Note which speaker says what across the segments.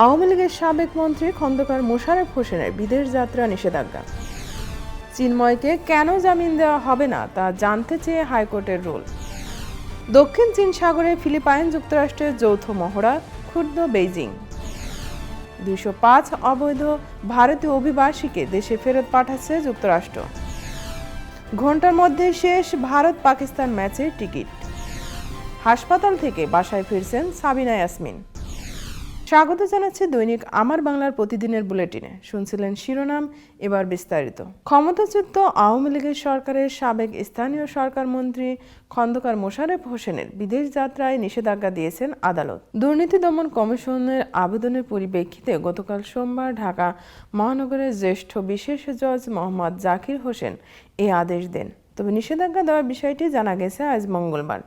Speaker 1: আওয়ামী লীগের সাবেক মন্ত্রী খন্দকার মোশাররফ হোসেনের বিদেশ যাত্রা নিষেধাজ্ঞা। চিন্ময়কে কেন জামিন দেওয়া হবে না তা জানতে চেয়ে হাইকোর্টের রুল। দক্ষিণ চীন সাগরে ফিলিপাইন যুক্তরাষ্ট্রের যৌথ মহড়া ক্ষুব্ধ বেইজিং। দুইশো পাঁচ অবৈধ ভারতীয় অভিবাসীকে দেশে ফেরত পাঠাচ্ছে যুক্তরাষ্ট্র। ঘণ্টার মধ্যে শেষ ভারত পাকিস্তান ম্যাচের টিকিট। হাসপাতাল থেকে বাসায় ফিরছেন সাবিনা ইয়াসমিন। স্বাগত জানাচ্ছি দৈনিক আমার বাংলার প্রতিদিনের বুলেটিনে। শুনছিলেন শিরোনাম, এবার বিস্তারিত। ক্ষমতাচ্যুত আওয়ামী লীগের সরকারের সাবেক স্থানীয় সরকার মন্ত্রী খন্দকার মোশারেফ হোসেনের বিদেশ যাত্রায় নিষেধাজ্ঞা দিয়েছেন আদালত। দুর্নীতি দমন কমিশনের আবেদনের পরিপ্রেক্ষিতে গতকাল সোমবার ঢাকা মহানগরের জ্যেষ্ঠ বিশেষ জজ মোহাম্মদ জাকির হোসেন এই আদেশ দেন। তবে নিষেধাজ্ঞা দেওয়ার বিষয়টি জানা গেছে আজ মঙ্গলবার।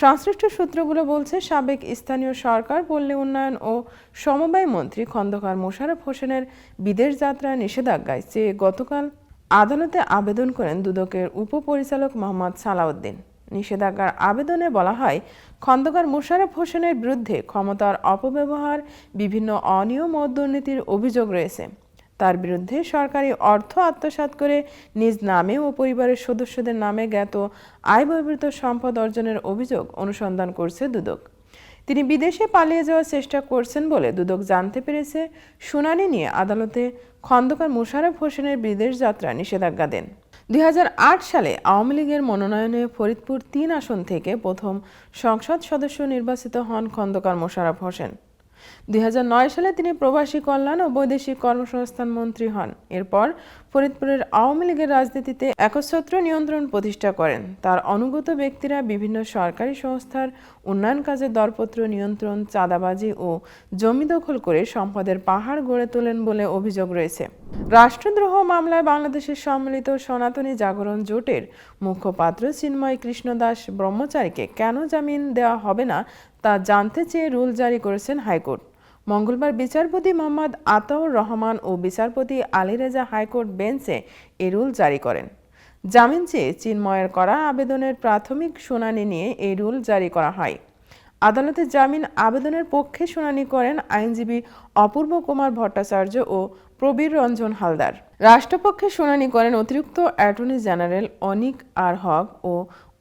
Speaker 1: সংশ্লিষ্ট সূত্রগুলো বলছে, সাবেক স্থানীয় সরকার, পল্লী উন্নয়ন ও সমবায় মন্ত্রী খন্দকার মোশাররফ হোসেনের বিদেশ যাত্রা নিষেধাজ্ঞায় চেয়ে গতকাল আদালতে আবেদন করেন দুদকের উপপরিচালক মোহাম্মদ সালাউদ্দিন। নিষেধাজ্ঞার আবেদনে বলা হয়, খন্দকার মোশারফ হোসেনের বিরুদ্ধে ক্ষমতার অপব্যবহার, বিভিন্ন অনিয়ম ও দুর্নীতির অভিযোগ রয়েছে। তার বিরুদ্ধে সরকারি অর্থ আত্মসাৎ করে নিজ নামে ও পরিবারের সদস্যদের নামে জ্ঞাত আয় বহির্ভূত সম্পদ অর্জনের অভিযোগ অনুসন্ধান করছে দুদক। তিনি বিদেশে পালিয়ে যাওয়ার চেষ্টা করছেন বলে দুদক জানতে পেরেছে। শুনানি নিয়ে আদালতে খন্দকার মোশাররফ হোসেনের বিদেশ যাত্রা নিষেধাজ্ঞা দেন। দুই হাজার আট সালে আওয়ামী লীগের মনোনয়নে ফরিদপুর তিন আসন থেকে প্রথম সংসদ সদস্য নির্বাচিত হন খন্দকার মোশারফ হোসেন। দুই হাজার নয় সালে তিনি প্রবাসী কল্যাণ ও বৈদেশিক কর্মসংস্থান মন্ত্রী হন। এরপর ফরিদপুরের আওয়ামী লীগের রাজনীতিতে একচ্ছত্র নিয়ন্ত্রণ প্রতিষ্ঠা করেন। তার অনুগত ব্যক্তিরা বিভিন্ন সরকারি সংস্থার উন্নয়ন কাজের দরপত্র নিয়ন্ত্রণ, চাঁদাবাজি ও জমি দখল করে সম্পদের পাহাড় গড়ে তোলেন বলে অভিযোগ রয়েছে। রাষ্ট্রদ্রোহ মামলায় বাংলাদেশের সম্মিলিত সনাতনী জাগরণ জোটের মুখপাত্র চিন্ময় কৃষ্ণ দাস ব্রহ্মচারীকে কেন জামিন দেওয়া হবে না তা জানতে চেয়ে রুল জারি করেছেন হাইকোর্ট। মঙ্গলবার বিচারপতি মোহাম্মদ আতাউর রহমান ও বিচারপতি আলী রেজা হাইকোর্ট বেঞ্চে এ রুল জারি করেন। জামিন চেয়ে চিন্ময়ের করা আবেদনের প্রাথমিক শুনানি নিয়ে এই রুল জারি করা হয়। আদালতে জামিন আবেদনের পক্ষে শুনানি করেন আইনজীবী অপূর্ব কুমার ভট্টাচার্য ও প্রবীর রঞ্জন হালদার। রাষ্ট্রপক্ষে শুনানি করেন অতিরিক্ত attorney general Anik R Haque ও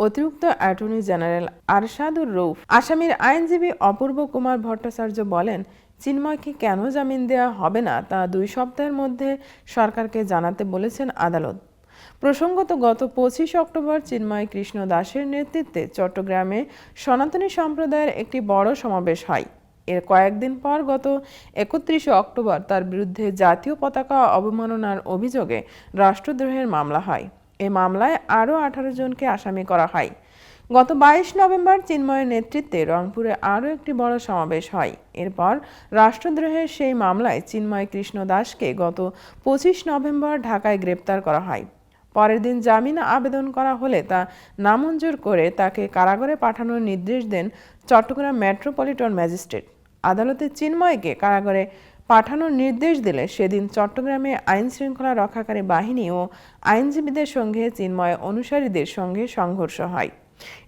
Speaker 1: অতিরিক্ত অ্যাটর্নি জেনারেল আরশাদুর রৌফ আসামির আইনজীবী অপূর্ব কুমার ভট্টাচার্য বলেন চিন্ময়কে কেন জামিন দেওয়া হবে না তা দুই সপ্তাহের মধ্যে সরকারকে জানাতে বলেছেন আদালত। প্রসঙ্গত, গত পঁচিশ অক্টোবর চিন্ময় কৃষ্ণ দাসের নেতৃত্বে চট্টগ্রামে সনাতনী সম্প্রদায়ের একটি বড় সমাবেশ হয়। এর কয়েকদিন পর গত একত্রিশে অক্টোবর তার বিরুদ্ধে জাতীয় পতাকা অবমাননার অভিযোগে রাষ্ট্রদ্রোহের মামলা হয়। এ মামলায় আরও আঠারো জনকে আসামি করা হয়। গত বাইশ নভেম্বর চিন্ময়ের নেতৃত্বে রংপুরে আরও একটি বড় সমাবেশ হয়। এরপর রাষ্ট্রদ্রোহের সেই মামলায় চিন্ময় কৃষ্ণ দাসকে গত পঁচিশ নভেম্বর ঢাকায় গ্রেপ্তার করা হয়। পরের দিন জামিন আবেদন করা হলে তা নামঞ্জুর করে তাকে কারাগারে পাঠানোর নির্দেশ দেন চট্টগ্রাম মেট্রোপলিটন ম্যাজিস্ট্রেট। আদালতে চিন্ময়কে কারাগারে পাঠানোর নির্দেশ দিলে সেদিন চট্টগ্রামে আইন শৃঙ্খলা রক্ষাকারী বাহিনী ও আইনজীবীদের সঙ্গে চিন্ময় অনুসারীদের সঙ্গে সংঘর্ষ হয়।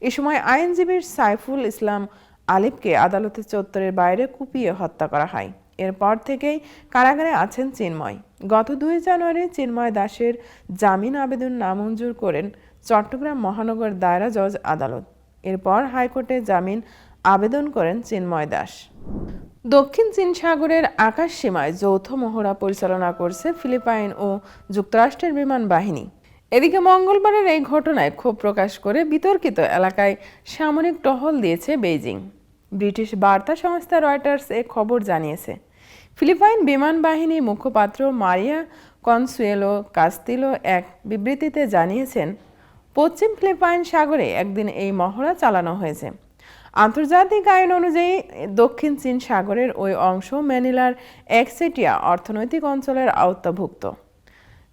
Speaker 1: এ সময় আইনজীবীর সাইফুল ইসলাম আলিফকে আদালতের চত্বরের বাইরে কুপিয়ে হত্যা করা হয়। এরপর থেকেই কারাগারে আছেন চিন্ময়। গত দুই জানুয়ারি চিন্ময় দাসের জামিন আবেদন নামঞ্জুর করেন চট্টগ্রাম মহানগর দায়রা জজ আদালত। এরপর হাইকোর্টে জামিন আবেদন করেন চিন্ময় দাস। দক্ষিণ চীন সাগরের আকাশ সীমায় যৌথ মহড়া পরিচালনা করছে ফিলিপাইন ও যুক্তরাষ্ট্রের বিমান বাহিনী। এদিকে মঙ্গলবারের এই ঘটনায় ক্ষোভ প্রকাশ করে বিতর্কিত এলাকায় সামরিক টহল দিয়েছে বেইজিং। ব্রিটিশ বার্তা সংস্থা রয়টার্স এ খবর জানিয়েছে। ফিলিপাইন বিমান বাহিনী মুখপাত্র মারিয়া কনসুয়েলো কাস্তিলো এক বিবৃতিতে জানিয়েছেন, পশ্চিম ফিলিপাইন সাগরে একদিন এই মহড়া চালানো হয়েছে। আন্তর্জাতিক আইন অনুযায়ী দক্ষিণ চীন সাগরের ওই অংশ ম্যানিলার একসেটিয়া অর্থনৈতিক অঞ্চলের আওতাভুক্ত।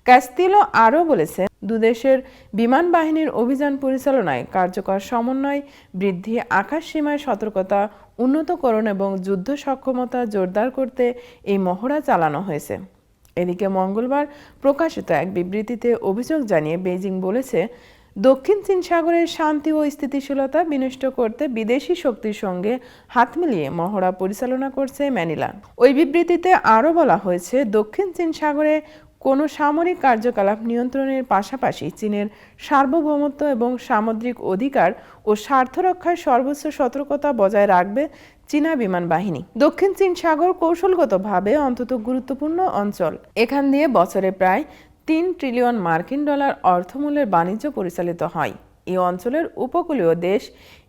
Speaker 1: ক্যাস্তিলো আরও বলেছে দুদেশের বিমান বাহিনীর অভিযান পরিচালনায় কার্যকর সমন্বয়, বৃদ্ধি, আকাশ সীমায় সতর্কতা, উন্নতকরণ এবং যুদ্ধ সক্ষমতা জোরদার করতে এই মহড়া চালানো হয়েছে। এদিকে মঙ্গলবার প্রকাশিত এক বিবৃতিতে অভিযোগ জানিয়ে বেইজিং বলেছে, দক্ষিণ চীন সাগরের শান্তি ও স্থিতিশীলতা বিনষ্ট করতে বিদেশি শক্তির সঙ্গে হাত মিলিয়ে মহড়া পরিচালনা করছে ম্যানিলা। ওই বিবৃতিতে আরও বলা হয়েছে, দক্ষিণ চীন সাগরে কোনো সামরিক কার্যকলাপ নিয়ন্ত্রণের পাশাপাশি চীনের সার্বভৌমত্ব এবং সামুদ্রিক অধিকার ও স্বার্থ রক্ষায় সর্বোচ্চ সতর্কতা বজায় রাখবে চীনা বিমান বাহিনী। দক্ষিণ চীন সাগর কৌশলগতভাবে অন্তত গুরুত্বপূর্ণ অঞ্চল। এখান দিয়ে বছরে প্রায় তিন ট্রিলিয়ন মার্কিন ডলার অর্থমূল্যের বাণিজ্য পরিচালিত হয়। এই অঞ্চলের উপকূলীয় দেশ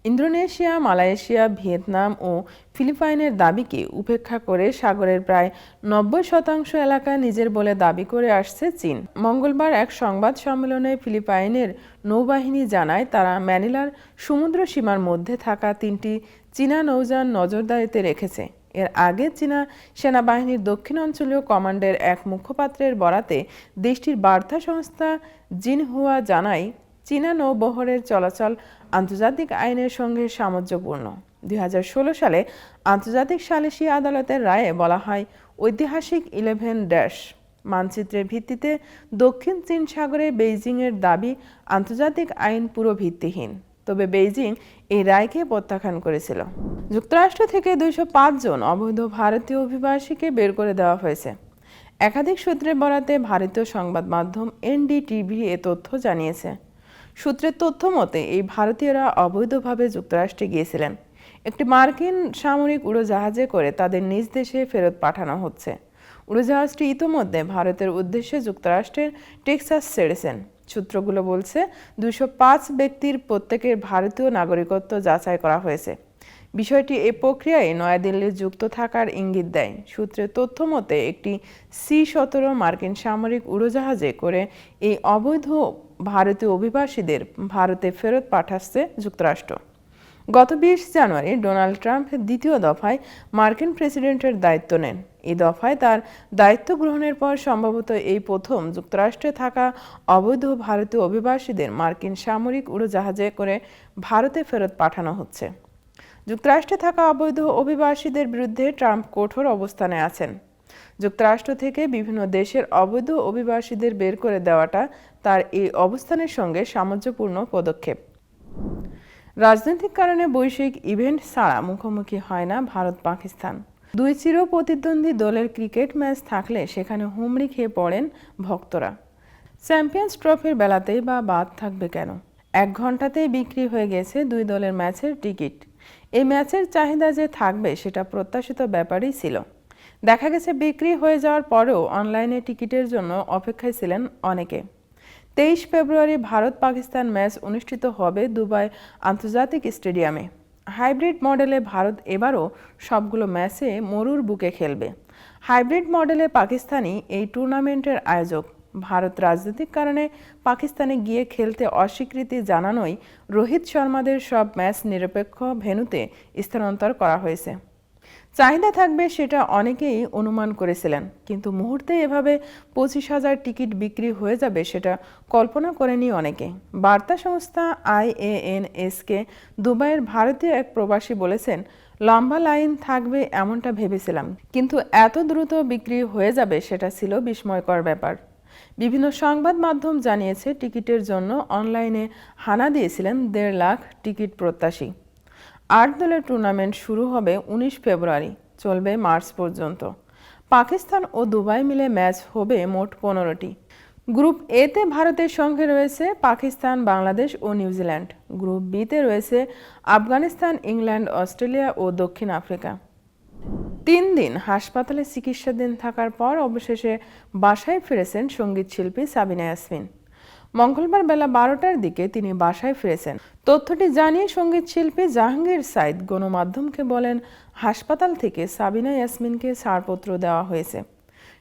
Speaker 1: ইন্দোনেশিয়া, মালয়েশিয়া, ভিয়েতনাম ও ফিলিপাইনের দাবিকে উপেক্ষা করে সাগরের প্রায় নব্বই শতাংশ এলাকা নিজের বলে দাবি করে আসছে চীন। মঙ্গলবার এক সংবাদ সম্মেলনে ফিলিপাইনের নৌবাহিনী জানায়, তারা ম্যানিলার সমুদ্র সীমার মধ্যে থাকা তিনটি চীনা নৌযান নজরদারিতে রেখেছে। এর আগে চীনা সেনাবাহিনীর দক্ষিণ অঞ্চলীয় কমান্ডের এক মুখপাত্রের বরাতে দেশটির বার্তা সংস্থা জিনহুয়া জানায় চীনা নৌবহরের চলাচল আন্তর্জাতিক আইনের সঙ্গে সামঞ্জস্যপূর্ণ। দুই হাজার ষোলো সালে আন্তর্জাতিক সালিসি আদালতের রায়ে বলা হয় ঐতিহাসিক ইলেভেন ড্যাশ। মানচিত্রের ভিত্তিতে দক্ষিণ চীন সাগরে বেইজিংয়ের দাবি আন্তর্জাতিক আইন পুরো ভিত্তিহীন তবে বেইজিং এই রায়কে প্রত্যাখ্যান করেছিল। যুক্তরাষ্ট্র থেকে দুইশো জন অবৈধ ভারতীয় অভিবাসীকে বের করে দেওয়া হয়েছে। একাধিক সূত্রে বরাতে ভারতীয় সংবাদ মাধ্যম এনডিটিভি এ তথ্য জানিয়েছে। সূত্রের তথ্য মতে, এই ভারতীয়রা অবৈধভাবে যুক্তরাষ্ট্রে গিয়েছিলেন। একটি মার্কিন সামরিক উড়োজাহাজে করে তাদের নিজ দেশে ফেরত পাঠানো হচ্ছে। উড়োজাহাজটি ইতোমধ্যে ভারতের উদ্দেশ্যে যুক্তরাষ্ট্রের টেক্সাস ছেড়েছেন। সূত্রগুলো বলছে, দুশো পাঁচ ব্যক্তির প্রত্যেকের ভারতীয় নাগরিকত্ব যাচাই করা হয়েছে। বিষয়টি এ প্রক্রিয়ায় নয়াদিল্লির যুক্ত থাকার ইঙ্গিত দেয়। সূত্রের তথ্য মতে, একটি সি সতেরো মার্কিন সামরিক উড়োজাহাজে করে এই অবৈধ ভারতীয় অভিবাসীদের ভারতে ফেরত পাঠাচ্ছে যুক্তরাষ্ট্র। গত বিশ জানুয়ারি ডোনাল্ড ট্রাম্প দ্বিতীয় দফায় মার্কিন প্রেসিডেন্টের দায়িত্ব নেন। এই দফায় তার দায়িত্ব গ্রহণের পর সম্ভবত এই প্রথম যুক্তরাষ্ট্রে থাকা অবৈধ ভারতীয় অভিবাসীদের মার্কিন সামরিক উড়োজাহাজে করে ভারতে ফেরত পাঠানো হচ্ছে। যুক্তরাষ্ট্রে থাকা অবৈধ অভিবাসীদের বিরুদ্ধে ট্রাম্প কঠোর অবস্থানে আছেন। যুক্তরাষ্ট্র থেকে বিভিন্ন দেশের অবৈধ অভিবাসীদের বের করে দেওয়াটা তার এই অবস্থানের সঙ্গে সামঞ্জস্যপূর্ণ পদক্ষেপ। রাজনৈতিক কারণে বৈশ্বিক ইভেন্ট ছাড়া মুখোমুখি হয় না ভারত পাকিস্তান। দুই চির প্রতিদ্বন্দ্বী দলের ক্রিকেট ম্যাচ থাকলে সেখানে হুমড়ি খেয়ে পড়েন ভক্তরা। চ্যাম্পিয়ন্স ট্রফির বেলাতেই বা বাদ থাকবে কেন? এক ঘন্টাতেই বিক্রি হয়ে গেছে দুই দলের ম্যাচের টিকিট। এই ম্যাচের চাহিদা যে থাকবে সেটা প্রত্যাশিত ব্যাপারই ছিল। দেখা গেছে বিক্রি হয়ে যাওয়ার পরেও অনলাইনে টিকিটের জন্য অপেক্ষায় ছিলেন অনেকে। তেইশ ফেব্রুয়ারি ভারত পাকিস্তান ম্যাচ অনুষ্ঠিত হবে দুবাই আন্তর্জাতিক স্টেডিয়ামে। হাইব্রিড মডেলে ভারত এবারও সবগুলো ম্যাচে মরুর বুকে খেলবে। হাইব্রিড মডেলে পাকিস্তানি এই টুর্নামেন্টের আয়োজক। ভারত রাজনৈতিক কারণে পাকিস্তানে গিয়ে খেলতে অস্বীকৃতি জানানোই রোহিত শর্মাদের সব ম্যাচ নিরপেক্ষ ভেন্যুতে স্থানান্তর করা হয়েছে। চাহিদা থাকবে সেটা অনেকেই অনুমান করেছিলেন। কিন্তু মুহূর্তে এভাবে পঁচিশ হাজার টিকিট বিক্রি হয়ে যাবে সেটা কল্পনা করেনি অনেকে। বার্তা সংস্থা আইএএনএসকে দুবাইয়ের ভারতীয় এক প্রবাসী বলেছেন, লম্বা লাইন থাকবে এমনটা ভেবেছিলাম, কিন্তু এত দ্রুত বিক্রি হয়ে যাবে সেটা ছিল বিস্ময়কর ব্যাপার। বিভিন্ন সংবাদ মাধ্যম জানিয়েছে, টিকিটের জন্য অনলাইনে হানা দিয়েছিলেন দেড় লাখ টিকিট প্রত্যাশী। আট দলের টুর্নামেন্ট শুরু হবে উনিশ ফেব্রুয়ারি, চলবে মার্চ পর্যন্ত। পাকিস্তান ও দুবাই মিলে ম্যাচ হবে মোট পনেরোটি। গ্রুপ এতে ভারতের সঙ্গে রয়েছে পাকিস্তান, বাংলাদেশ ও নিউজিল্যান্ড গ্রুপ বিতে রয়েছে আফগানিস্তান, ইংল্যান্ড, অস্ট্রেলিয়া ও দক্ষিণ আফ্রিকা। তিন দিন হাসপাতালে চিকিৎসাধীন থাকার পর অবশেষে বাসায় ফিরেছেন সংগীত শিল্পী সাবিনা ইয়াসমিন। মঙ্গলবার বেলা বারোটার দিকে তিনি বাসায় ফিরেছেন। তথ্যটি জানিয়ে সংগীত শিল্পী জাহাঙ্গীর সাইদ গণমাধ্যমকে বলেন, হাসপাতাল থেকে সাবিনা ইয়াসমিনকে ছাড়পত্র দেওয়া হয়েছে।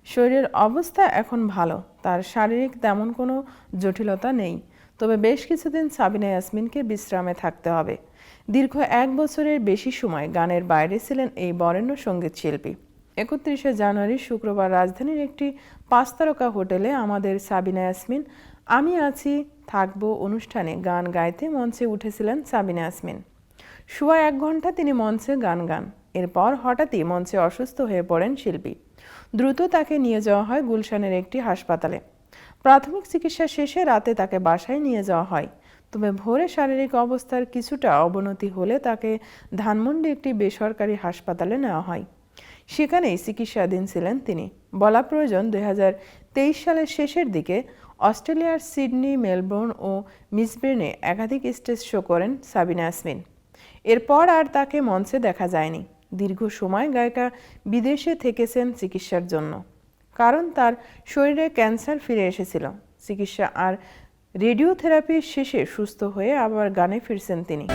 Speaker 1: শরীরের অবস্থা এখন ভালো, তার শারীরিক তেমন কোনো জটিলতা নেই। তবে বেশ কিছুদিন সাবিনা ইয়াসমিনকে বিশ্রামে থাকতে হবে। দীর্ঘ এক বছরের বেশি সময় গানের বাইরে ছিলেন এই বরেণ্য সংগীত শিল্পী। একত্রিশে জানুয়ারি শুক্রবার রাজধানীর একটি পাঁচতারকা হোটেলে আমাদের সাবিনা ইয়াসমিন আমি আছি, থাকব অনুষ্ঠানে গান গাইতে মঞ্চে উঠেছিলেন সাবিনা ইয়াসমিন। শুয়া এক ঘণ্টা তিনি মঞ্চে গান গান। এরপর হঠাৎই মঞ্চে অসুস্থ হয়ে পড়েন শিল্পী। দ্রুত তাকে নিয়ে যাওয়া হয় গুলশানের একটি হাসপাতালে। প্রাথমিক চিকিৎসা শেষে রাতে তাকে বাসায় নিয়ে যাওয়া হয়। তবে ভোরে শারীরিক অবস্থার কিছুটা অবনতি হলে তাকে ধানমন্ডি একটি বেসরকারি হাসপাতালে নেওয়া হয়। সেখানেই চিকিৎসাধীন ছিলেন তিনি। বলা প্রয়োজন দু হাজার তেইশ সালের শেষের দিকে অস্ট্রেলিয়ার সিডনি, মেলবোর্ন ও মিসব্রেনে একাধিক স্টেজ শো করেন সাবিনা ইয়াসমিন। এরপর আর তাকে মঞ্চে দেখা যায়নি। দীর্ঘ সময় গায়িকা বিদেশে থেকেছেন চিকিৎসার জন্য। কারণ তার শরীরে ক্যান্সার ফিরে এসেছিল। চিকিৎসা আর রেডিওথেরাপির শেষে সুস্থ হয়ে আবার গানে ফিরছেন তিনি।